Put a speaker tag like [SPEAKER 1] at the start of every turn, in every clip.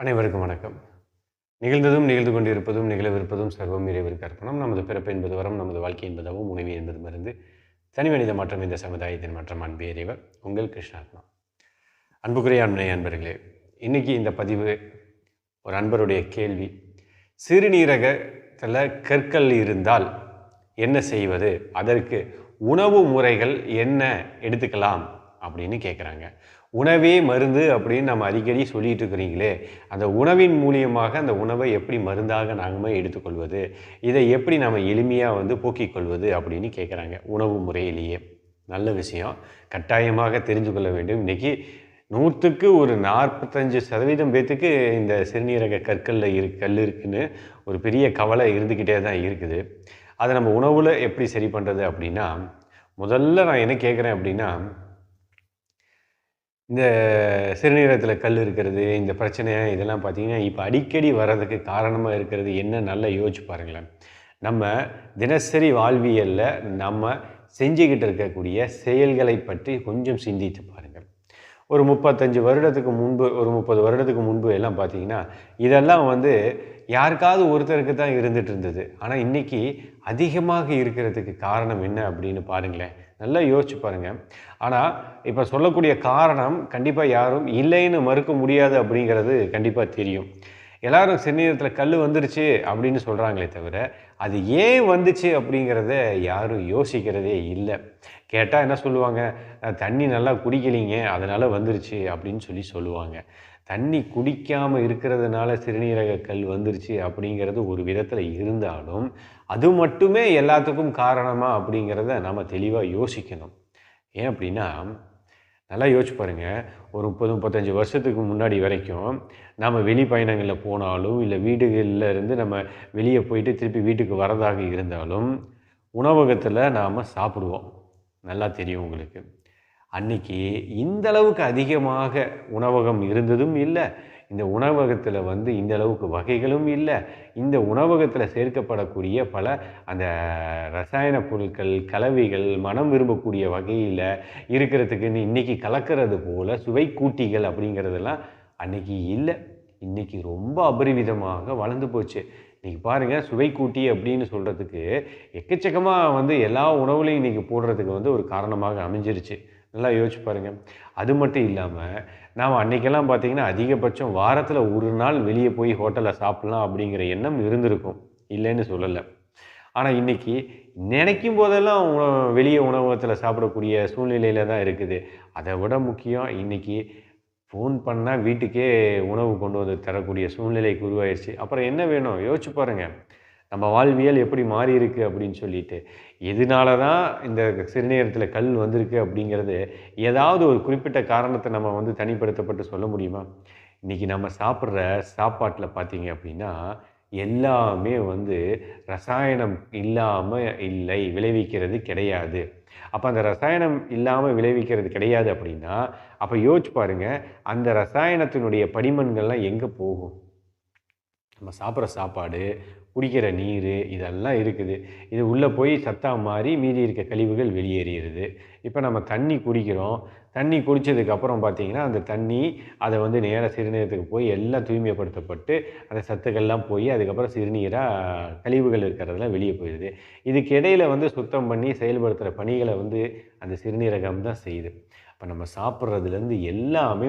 [SPEAKER 1] அனைவருக்கும் வணக்கம். நிகழ்ந்ததும் நிகழ்ந்து கொண்டிருப்பதும் நிகழவிருப்பதும் சர்வம் இறைவருக்கு அர்ப்பணம். நமது பிறப்பு என்பது வரம் நமது வாழ்க்கை என்பதாகவும் உணவு என்பது மருந்து. தனி மனித மாற்றம் இந்த சமுதாயத்தின் மாற்றம். அன்பு இறைவர் உங்கள் கிருஷ்ணாத்மா அன்புக்குரிய அன்பனை அன்பர்களே இன்னைக்கு இந்த பதிவு ஒரு அன்பருடைய கேள்வி. சிறுநீரகத்தில் கற்கள் இருந்தால் என்ன செய்வது? அதற்கு உணவு முறைகள் என்ன? எடுத்துக்கலாம் அப்படின்னு கேட்குறாங்க உணவே மருந்து அப்படின்னு நம்ம அடிக்கடி சொல்லிட்டு இருக்கிறீங்களே அந்த உணவின் மூலியமாக அந்த உணவை எப்படி மருந்தாக நாங்கள் எடுத்துக்கொள்வது இதை எப்படி நம்ம எளிமையாக வந்து போக்கிக் கொள்வது அப்படின்னு கேட்குறாங்க உணவு முறையிலேயே. நல்ல விஷயம். கட்டாயமாக தெரிஞ்சு கொள்ள வேண்டும். இன்றைக்கி நூற்றுக்கு ஒரு நாற்பத்தஞ்சு சதவீதம் பேத்துக்கு இந்த சிறுநீரக கற்களில் இரு கல் இருக்குன்னு ஒரு பெரிய கவலை இருந்துக்கிட்டே தான் இருக்குது. அதை நம்ம உணவில் எப்படி சரி பண்ணுறது அப்படின்னா முதல்ல நான் என்ன கேட்குறேன் அப்படின்னா இந்த சிறுநீரகத்தில் கல் இருக்கிறது இந்த பிரச்சனை இதெல்லாம் பார்த்தீங்கன்னா இப்போ அடிக்கடி வர்றதுக்கு காரணமாக இருக்கிறது என்ன நல்லா யோசிச்சு பாருங்களேன். நம்ம தினசரி வாழ்வியலில் நம்ம செஞ்சுக்கிட்டு இருக்கக்கூடிய செயல்களை பற்றி கொஞ்சம் சிந்தித்து பாருங்கள். ஒரு முப்பத்தஞ்சு வருடத்துக்கு முன்பு ஒரு முப்பது வருடத்துக்கு முன்பு எல்லாம் பார்த்தீங்கன்னா இதெல்லாம் வந்து யாருக்காவது ஒருத்தருக்கு தான் இருந்துகிட்டு இருந்தது. ஆனால் இன்றைக்கி அதிகமாக இருக்கிறதுக்கு காரணம் என்ன அப்படின்னு பாருங்களேன். நல்லா யோசிச்சு பாருங்கள் ஆனால் இப்போ சொல்லக்கூடிய காரணம் கண்டிப்பாக யாரும் இல்லைன்னு மறுக்க முடியாது அப்படிங்கிறது கண்டிப்பாக தெரியும். எல்லாரும் சிறுநீரத்தில் கல் வந்துருச்சு அப்படின்னு சொல்கிறாங்களே தவிர அது ஏன் வந்துச்சு அப்படிங்கிறத யாரும் யோசிக்கிறதே இல்லை. கேட்டால் என்ன சொல்லுவாங்க? தண்ணி நல்லா குடிக்கலிங்க அதனால் வந்துருச்சு அப்படின்னு சொல்லி சொல்லுவாங்க. தண்ணி குடிக்காமல் இருக்கிறதுனால சிறுநீரக கல் வந்துருச்சு அப்படிங்கிறது ஒரு விதத்தில் இருந்தாலும் அது மட்டுமே எல்லாத்துக்கும் காரணமாக அப்படிங்கிறத நம்ம தெளிவாக யோசிக்கணும். ஏன் அப்படின்னா நல்லா யோசிச்சு பாருங்கள் ஒரு முப்பது முப்பத்தஞ்சு வருஷத்துக்கு முன்னாடி வரைக்கும் நம்ம வெளி பயணங்களில் போனாலும் இல்லை வீடுகளில் இருந்து நம்ம வெளியே போயிட்டு திருப்பி வீட்டுக்கு வரதாக இருந்தாலும் உணவகத்தில் நாம் சாப்பிடுவோம். நல்லா தெரியும் உங்களுக்கு. அன்றைக்கி இந்தளவுக்கு அதிகமாக உணவகம் இருந்ததும் இல்லை இந்த உணவகத்தில் வந்து இந்த அளவுக்கு வகைகளும் இல்லை. இந்த உணவகத்தில் சேர்க்கப்படக்கூடிய பல அந்த ரசாயன பொருட்கள் கலவைகள் மனம் விரும்பக்கூடிய வகையில் இருக்கிறதுக்குன்னு இன்றைக்கி கலக்கிறது போல் சுவை கூட்டிகள் அப்படிங்கிறதெல்லாம் அன்றைக்கி இல்லை. இன்றைக்கி ரொம்ப அபரிவிதமாக வளர்ந்து போச்சு. இன்றைக்கி பாருங்கள் சுவை கூட்டி அப்படின்னு சொல்கிறதுக்கு எக்கச்சக்கமாக வந்து எல்லா உணவுலையும் இன்றைக்கி போடுறதுக்கு வந்து ஒரு காரணமாக அமைஞ்சிருச்சு. நல்லா யோசிச்சு பாருங்கள் அது மட்டும் இல்லாமல் நாம் அன்றைக்கெல்லாம் பார்த்திங்கன்னா அதிகபட்சம் வாரத்தில் ஒரு நாள் வெளியே போய் ஹோட்டலில் சாப்பிட்லாம் அப்படிங்கிற எண்ணம் இருந்திருக்கும். இல்லைன்னு சொல்லலை. ஆனால் இன்றைக்கி நினைக்கும் போதெல்லாம் உண- வெளியே உணவகத்தில் சாப்பிடக்கூடிய சூழ்நிலையில் தான் இருக்குது. அதை விட முக்கியம் இன்றைக்கி ஃபோன் பண்ணால் வீட்டுக்கே உணவு கொண்டு வந்து தரக்கூடிய சூழ்நிலைக்கு உருவாயிடுச்சு அப்புறம் என்ன வேணும்? யோசிச்சு பாருங்கள் நம்ம வாழ்வியல் எப்படி மாறி இருக்குது அப்படின்னு சொல்லிட்டு. எதனால தான் இந்த சிறுநீரத்தில் கல் வந்திருக்கு அப்படிங்கிறது ஏதாவது ஒரு குறிப்பிட்ட காரணத்தை நம்ம வந்து தனிப்படுத்தப்பட்டு சொல்ல முடியுமா? இன்றைக்கி நம்ம சாப்பிட்ற சாப்பாட்டில் பார்த்தீங்க அப்படின்னா எல்லாமே வந்து ரசாயனம் இல்லாமல் இல்லை விளைவிக்கிறது கிடையாது. அப்போ அந்த ரசாயனம் இல்லாமல் விளைவிக்கிறது கிடையாது அப்படின்னா அப்போ யோசிச்சு பாருங்க அந்த ரசாயனத்தினுடைய படிமன்கள்லாம் எங்கே போகும்? நம்ம சாப்பிட்ற சாப்பாடு குடிக்கிற நீர் இதெல்லாம் இருக்குது. இது உள்ளே போய் சத்தா மாறி மீதி இருக்க கழிவுகள் வெளியேறிடுது. இப்போ நம்ம தண்ணி குடிக்கிறோம். தண்ணி குடித்ததுக்கப்புறம் பார்த்தீங்கன்னா அந்த தண்ணி அதை வந்து நேராக சிறுநீரத்துக்கு போய் எல்லாம் தூய்மைப்படுத்தப்பட்டு அந்த சத்துக்கள்லாம் போய் அதுக்கப்புறம் சிறுநீராக கழிவுகள் இருக்கிறதெல்லாம் வெளியே போயிடுது. இதுக்கு இடையில் வந்து சுத்தம் பண்ணி செயல்படுத்துகிற பணிகளை வந்து அந்த சிறுநீரகம் தான் செய்யுது. இப்போ நம்ம சாப்பிட்றதுலேருந்து எல்லாமே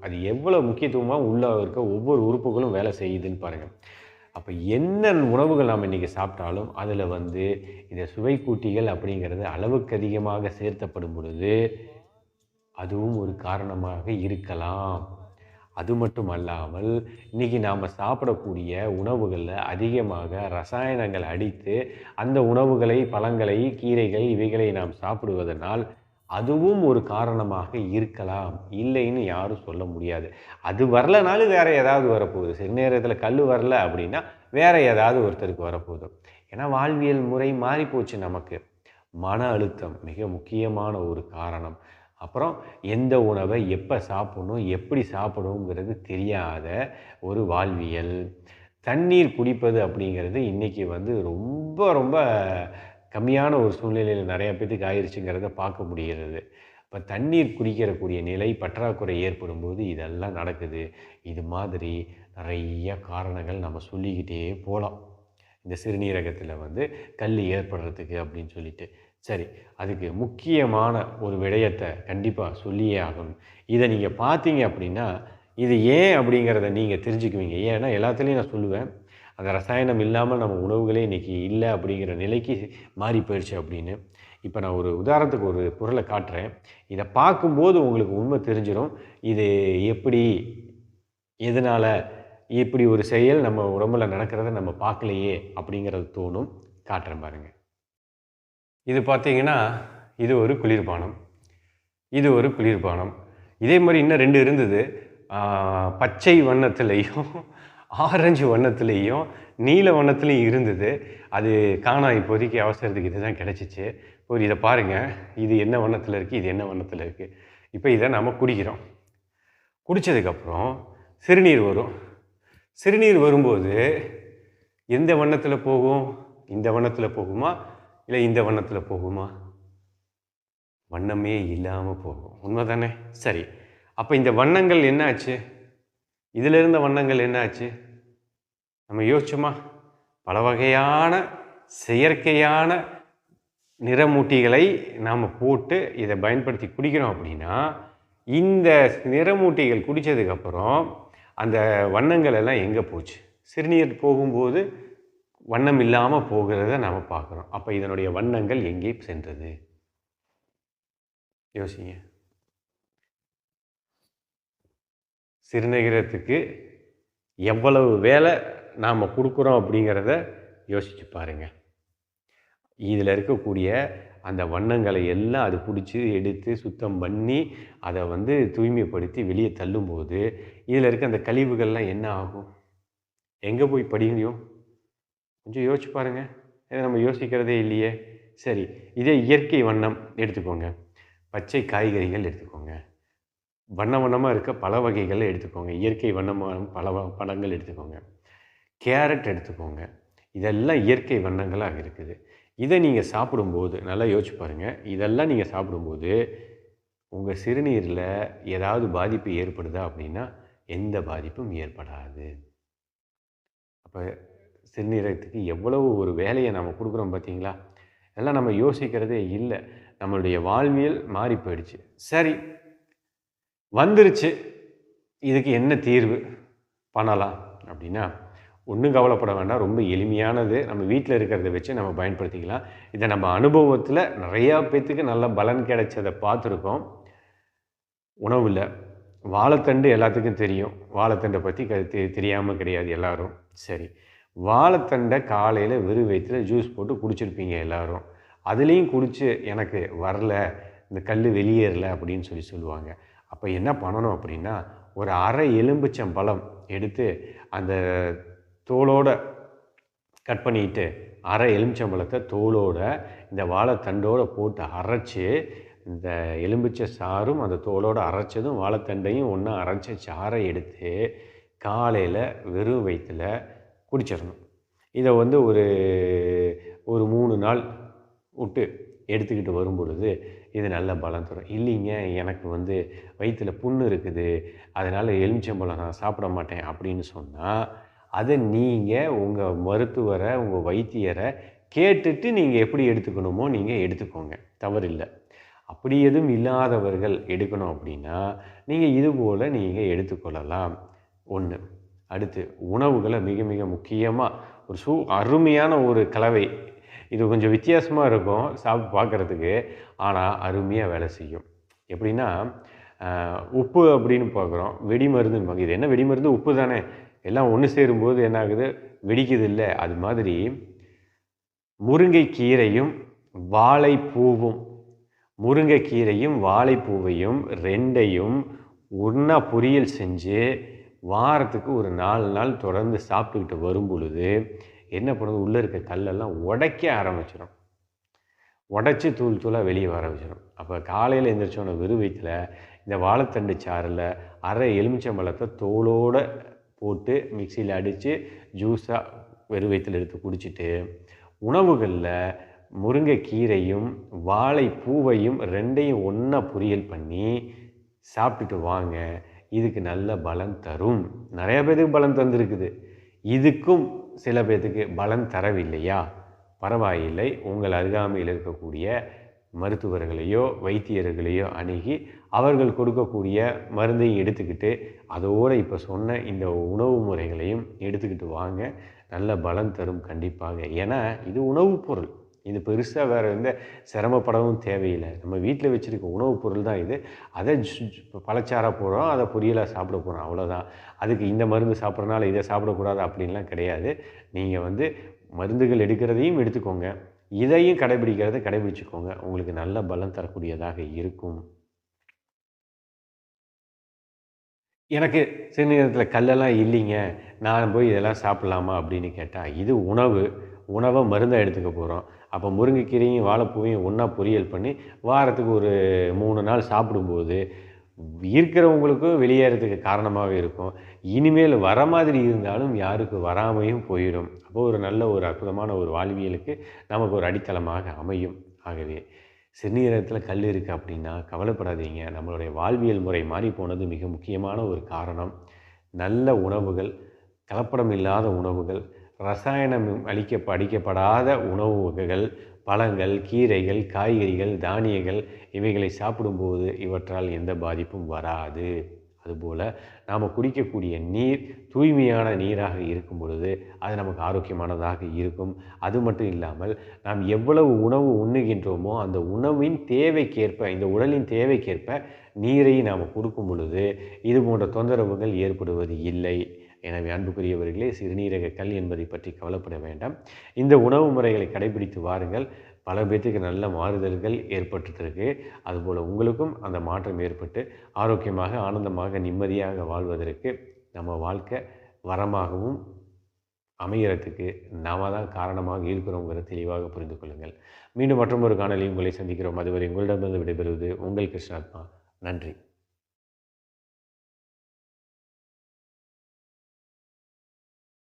[SPEAKER 1] அது எவ்வளோ முக்கியத்துவமாக உள்ள இருக்க ஒவ்வொரு உறுப்புகளும் வேலை செய்யுதுன்னு பாருங்கள் அப்போ என்ன உணவுகள் நாம் இன்றைக்கி சாப்பிட்டாலும் அதில் வந்து இந்த சுவை கூட்டிகள் அப்படிங்கிறது அளவுக்கு அதிகமாக சேர்த்தப்படும் பொழுது அதுவும் ஒரு காரணமாக இருக்கலாம். அது மட்டும் அல்லாமல் இன்றைக்கி நாம் சாப்பிடக்கூடிய உணவுகளில் அதிகமாக ரசாயனங்கள் அடித்து அந்த உணவுகளை பழங்களை கீரைகள் இவைகளை நாம் சாப்பிடுவதனால் அதுவும் ஒரு காரணமாக இருக்கலாம். இல்லைன்னு யாரும் சொல்ல முடியாது. அது வரலனாலும் வேறு ஏதாவது வரப்போகுது. சிறுநேரத்தில் கல் வரல அப்படின்னா வேறு ஏதாவது ஒருத்தருக்கு வரப்போகுது. ஏன்னா வாழ்வியல் முறை மாறிப்போச்சு நமக்கு. மன அழுத்தம் மிக முக்கியமான ஒரு காரணம். அப்புறம் எந்த உணவை எப்போ சாப்பிடணும் எப்படி சாப்பிடணுங்கிறது தெரியாத ஒரு வாழ்வியல். தண்ணீர் குடிப்பது அப்படிங்கிறது இன்றைக்கி வந்து ரொம்ப ரொம்ப கம்மியான ஒரு சூழ்நிலையில் நிறையா பேத்துக்கு ஆயிடுச்சுங்கிறத பார்க்க முடிகிறது. இப்போ தண்ணீர் குடிக்கிறக்கூடிய நிலை பற்றாக்குறை ஏற்படும் போது இதெல்லாம் நடக்குது. இது மாதிரி நிறைய காரணங்கள் நம்ம சொல்லிக்கிட்டே போகலாம் இந்த சிறுநீரகத்தில் வந்து கல் ஏற்படுறதுக்கு அப்படின்னு சொல்லிட்டு. சரி அதுக்கு முக்கியமான ஒரு விடயத்தை கண்டிப்பாக சொல்லியே ஆகணும். இதை நீங்கள் பார்த்தீங்க அப்படின்னா இது ஏன் அப்படிங்கிறத நீங்கள் தெரிஞ்சுக்குவீங்க. ஏன்னா எல்லாத்துலேயும் நான் சொல்லுவேன் அந்த ரசாயனம் இல்லாமல் நம்ம உணவுகளே இன்றைக்கி இல்லை அப்படிங்கிற நிலைக்கு மாறி போயிடுச்சு அப்படின்னு. இப்போ நான் ஒரு உதாரணத்துக்கு ஒரு பொருளை காட்டுறேன். இதை பார்க்கும்போது உங்களுக்கு உண்மை தெரிஞ்சிடும் இது எப்படி எதனால் இப்படி ஒரு செயல் நம்ம உடம்புல நடக்கிறத நம்ம பார்க்கலையே அப்படிங்கிறது தோணும். காட்டுறேன் பாருங்கள் இது பார்த்தீங்கன்னா இது ஒரு குளிர்பானம். இது ஒரு குளிர்பானம். இதே மாதிரி இன்னும் ரெண்டு இருந்தது. பச்சை வண்ணத்துலேயும் ஆரஞ்சு வண்ணத்துலேயும் நீல வண்ணத்துலேயும் இருந்தது. அது காணா இப்போதைக்கு அவசரத்துக்கு இதுதான் கிடச்சிச்சு. ஒரு இதை பாருங்கள் இது என்ன வண்ணத்தில் இருக்குது இது என்ன வண்ணத்தில் இருக்குது இப்போ இதை நம்ம குடிக்கிறோம். குடித்ததுக்கப்புறம் சிறுநீர் வரும். சிறுநீர் வரும்போது எந்த வண்ணத்தில் போகும்? இந்த வண்ணத்தில் போகுமா? இல்லை இந்த வண்ணத்தில் போகுமா? வண்ணமே இல்லாமல் போகும். உண்மை தானே சரி. அப்போ இந்த வண்ணங்கள் என்ன ஆச்சு இதில் இருந்த வண்ணங்கள் என்னாச்சு? நம்ம யோசிச்சோமா? பல வகையான செயற்கையான நிறமூட்டிகளை நாம் போட்டு இதை பயன்படுத்தி குடிக்கிறோம் அப்படின்னா இந்த நிறமூட்டிகள் குடித்ததுக்கப்புறம் அந்த வண்ணங்கள் எல்லாம் எங்கே போச்சு? சிறுநீர் போகும்போது வண்ணம் இல்லாமல் போகிறத நாம் பார்க்குறோம். அப்போ இதனுடைய வண்ணங்கள் எங்கே சென்றது? யோசிங்க. சிறுநீரகத்துக்கு எவ்வளவு வேலை நாம் கொடுக்குறோம் அப்படிங்கிறத யோசிச்சு பாருங்கள் இதில் இருக்கக்கூடிய அந்த வண்ணங்களை எல்லாம் அது பிடிச்சி எடுத்து சுத்தம் பண்ணி அதை வந்து தூய்மைப்படுத்தி வெளியே தள்ளும்போது இதில் இருக்க அந்த கழிவுகள்லாம் என்ன ஆகும்? எங்கே போய் படியும்? கொஞ்சம் யோசிச்சு பாருங்க. இதை நம்ம யோசிக்கிறதே இல்லையே. சரி இதே இயற்கை வண்ணம் எடுத்துக்கோங்க. பச்சை காய்கறிகள் எடுத்துக்கோங்க. வண்ண வண்ணமாக இருக்க பல வகைகளை எடுத்துக்கோங்க. இயற்கை வண்ணமான பல வ- பழங்கள் எடுத்துக்கோங்க. கேரட் எடுத்துக்கோங்க. இதெல்லாம் இயற்கை வண்ணங்களாக இருக்குது. இதை நீங்கள் சாப்பிடும்போது நல்லா யோசிச்சு பாருங்கள் இதெல்லாம் நீங்கள் சாப்பிடும்போது உங்கள் சிறுநீரில் ஏதாவது பாதிப்பு ஏற்படுதா அப்படின்னா எந்த பாதிப்பும் ஏற்படாது. அப்போ சிறுநீரகத்துக்கு எவ்வளவு ஒரு வேலையை நம்ம கொடுக்குறோம் பார்த்தீங்களா? இதெல்லாம் நம்ம யோசிக்கிறதே இல்லை. நம்மளுடைய வாழ்வியல் மாறி போயிடுச்சு. சரி வந்துருச்சு. இதுக்கு என்ன தீர்வு? பண்ணலாம். அப்படின்னா ஒன்றும் கவலைப்பட வேண்டாம். ரொம்ப எளிமையானது. நம்ம வீட்டில் இருக்கிறத வச்சு நம்ம பயன்படுத்திக்கலாம். இதை நம்ம அனுபவத்தில் நிறையா பேர்த்துக்கு நல்ல பலன் கிடைச்சதை பார்த்துருக்கோம். உணவில் வாழைத்தண்டு எல்லாத்துக்கும் தெரியும். வாழைத்தண்டை பற்றி க தெ- தெரியாமல் கிடையாது எல்லோரும். சரி. வாழைத்தண்டை காலையில் வெறும் வயிற்றுல ஜூஸ் போட்டு குடிச்சிருப்பீங்க எல்லோரும். அதுலேயும் குடித்து எனக்கு வரல. இந்த கல் வெளியேறல அப்படின்னு சொல்லி சொல்லுவாங்க. அப்போ என்ன பண்ணணும் அப்படின்னா ஒரு அரை எலும்புச்சம் பழம் எடுத்து அந்த தோலோட கட் பண்ணிட்டு அரை எலுமிச்சம்பழத்தை தோலோட இந்த வாழைத்தண்டோடு போட்டு அரைச்சி இந்த எலும்பிச்சை சாறும் அந்த தோலோடு அரைச்சதும் வாழைத்தண்டையும் ஒன்றா அரைச்ச சாறை எடுத்து காலையில் வெறும் வயிற்றுல குடிச்சிடணும். இதை வந்து ஒரு ஒரு மூணு நாள் விட்டு எடுத்துக்கிட்டு வரும் பொழுது இது நல்ல பலம் தரும். இல்லைங்க எனக்கு வந்து வயிற்றுல புண்ணு இருக்குது அதனால் எலுமிச்சம்பழம் நான் சாப்பிட மாட்டேன் அப்படின்னு சொன்னால் அதை நீங்கள் உங்கள் மருத்துவரை உங்கள் வைத்தியரை கேட்டுட்டு நீங்கள் எப்படி எடுத்துக்கணுமோ நீங்கள் எடுத்துக்கோங்க. தவறில்லை. அப்படி எதுவும் இல்லாதவர்கள் எடுக்கணும் அப்படின்னா நீங்கள் இதுபோல் நீங்கள் எடுத்துக்கொள்ளலாம். ஒன்று அடுத்து உணவுகளை மிக மிக முக்கியமாக ஒரு சூ அருமையான ஒரு கலவை இது கொஞ்சம் வித்தியாசமாக இருக்கும் சாப்பிட்டு பார்க்குறதுக்கு ஆனால் அருமையாக வேலை செய்யும். எப்படின்னா உப்பு அப்படின்னு பார்க்குறோம் வெடி மருந்துன்னு இது என்ன வெடி மருந்து? உப்பு தானே. எல்லாம் ஒன்று சேரும்போது என்ன ஆகுது? வெடிக்குது இல்லை அது மாதிரி முருங்கைக்கீரையும் வாழைப்பூவும் முருங்கைக்கீரையும் வாழைப்பூவையும் ரெண்டையும் ஒன்றா பொரியல் செஞ்சு வாரத்துக்கு ஒரு நாலு நாள் தொடர்ந்து சாப்பிட்டுக்கிட்டு வரும் பொழுது என்ன பண்ணுது? உள்ளே இருக்க கல்லெல்லாம் உடைக்க ஆரம்பிச்சிடும் உடச்சி தூள் தூளாக வெளியே வர வச்சிடும் அப்போ காலையில் எழுந்திரிச்சோன்ன வெறும் வயிற்றுல இந்த வாழைத்தண்டு சாறில் அரை எலுமிச்சம்பழத்தை தோலோடு போட்டு மிக்சியில் அடித்து ஜூஸாக வெறும் வயிற்றுல எடுத்து குடிச்சிட்டு உணவுகளில் முருங்கைக்கீரையும் வாழைப்பூவையும் ரெண்டையும் ஒன்றா பொரியல் பண்ணி சாப்பிட்டுட்டு வாங்க. இதுக்கு நல்ல பலன் தரும். நிறையா பேருக்கு பலன் தந்துருக்குது. இதுக்கும் சில பேர்த்துக்கு பலன் தரவில்லையா? பரவாயில்லை. உங்கள் அருகாமையில் இருக்கக்கூடிய மருத்துவர்களையோ வைத்தியர்களையோ அணுகி அவர்கள் கொடுக்கக்கூடிய மருந்தையும் எடுத்துக்கிட்டு அதோடு இப்போ சொன்ன இந்த உணவு முறைகளையும் எடுத்துக்கிட்டு வாங்க. நல்ல பலன் தரும் கண்டிப்பாக. ஏன்னா இது உணவுப் பொருள். இது பெருசாக வேறு எந்த சிரமப்படவும் தேவையில்லை. நம்ம வீட்டில் வச்சுருக்க உணவுப் பொருள் தான் இது. அதை பழச்சாராக போகிறோம் அதை பொரியலாக சாப்பிட போகிறோம் அவ்வளோதான் அதுக்கு இந்த மருந்து சாப்பிட்றனால இதை சாப்பிடக்கூடாது அப்படின்லாம் கிடையாது. நீங்கள் வந்து மருந்துகள் எடுக்கிறதையும் எடுத்துக்கோங்க. இதையும் கடைபிடிக்கிறத கடைபிடிச்சுக்கோங்க. உங்களுக்கு நல்ல பலம் தரக்கூடியதாக இருக்கும். எனக்கு சிறுநீரகத்தில் கல்லெல்லாம் இல்லைங்க. நான் போய் இதெல்லாம் சாப்பிட்லாமா அப்படின்னு கேட்டால் இது உணவு. உணவை மருந்தாக எடுத்துக்க போகிறோம் அப்போ முருங்கைக்கீரையும் வாழைப்பூவையும் ஒன்றா பொரியல் பண்ணி வாரத்துக்கு ஒரு மூணு நாள் சாப்பிடும்போது இருக்கிறவங்களுக்கும் வெளியேறதுக்கு காரணமாகவே இருக்கும். இனிமேல் வர மாதிரி இருந்தாலும் யாருக்கு வராமையும் போயிடும். அப்போ ஒரு நல்ல ஒரு அற்புதமான ஒரு வாழ்வியலுக்கு நமக்கு ஒரு அடித்தளமாக அமையும். ஆகவே சிறுநீரகத்தில் கல் இருக்குது அப்படின்னா கவலைப்படாதீங்க. நம்மளுடைய வாழ்வியல் முறை மாறி போனது மிக முக்கியமான ஒரு காரணம். நல்ல உணவுகள் கலப்படம் இல்லாத உணவுகள் ரசாயனம் அளிக்க அடிக்கப்படாத உணவு வகைகள் பழங்கள் கீரைகள் காய்கறிகள் தானியங்கள் இவைகளை சாப்பிடும்போது இவற்றால் எந்த பாதிப்பும் வராது. அதுபோல் நாம் குடிக்கக்கூடிய நீர் தூய்மையான நீராக இருக்கும் பொழுது அது நமக்கு ஆரோக்கியமானதாக இருக்கும். அது மட்டும் இல்லாமல் நாம் எவ்வளவு உணவு உண்ணுகின்றோமோ அந்த உணவின் தேவைக்கேற்ப இந்த உடலின் தேவைக்கேற்ப நீரை நாம் கொடுக்கும் பொழுது இது போன்ற தொந்தரவுகள் ஏற்படுவது இல்லை. எனவே அன்புக்குரியவர்களே சிறுநீரக கல் என்பதை பற்றி கவலைப்பட வேண்டாம். இந்த உணவு முறைகளை கடைபிடித்து வாருங்கள். பல பேர்த்துக்கு நல்ல மாறுதல்கள் ஏற்பட்டுருக்கு. அதுபோல் உங்களுக்கும் அந்த மாற்றம் ஏற்பட்டு ஆரோக்கியமாக ஆனந்தமாக நிம்மதியாக வாழ்வதற்கு நம்ம வாழ்க்கை வரமாகவும் அமைகிறதுக்கு நாம தான் காரணமாக இருக்கிறோங்கிற தெளிவாக புரிந்து கொள்ளுங்கள். மீண்டும் மற்றொரு காணொலி உங்களை சந்திக்கிறோம். அதுவரை உங்களிடமிருந்து விடைபெறுவது உங்கள் கிருஷ்ணாத்மா. நன்றி.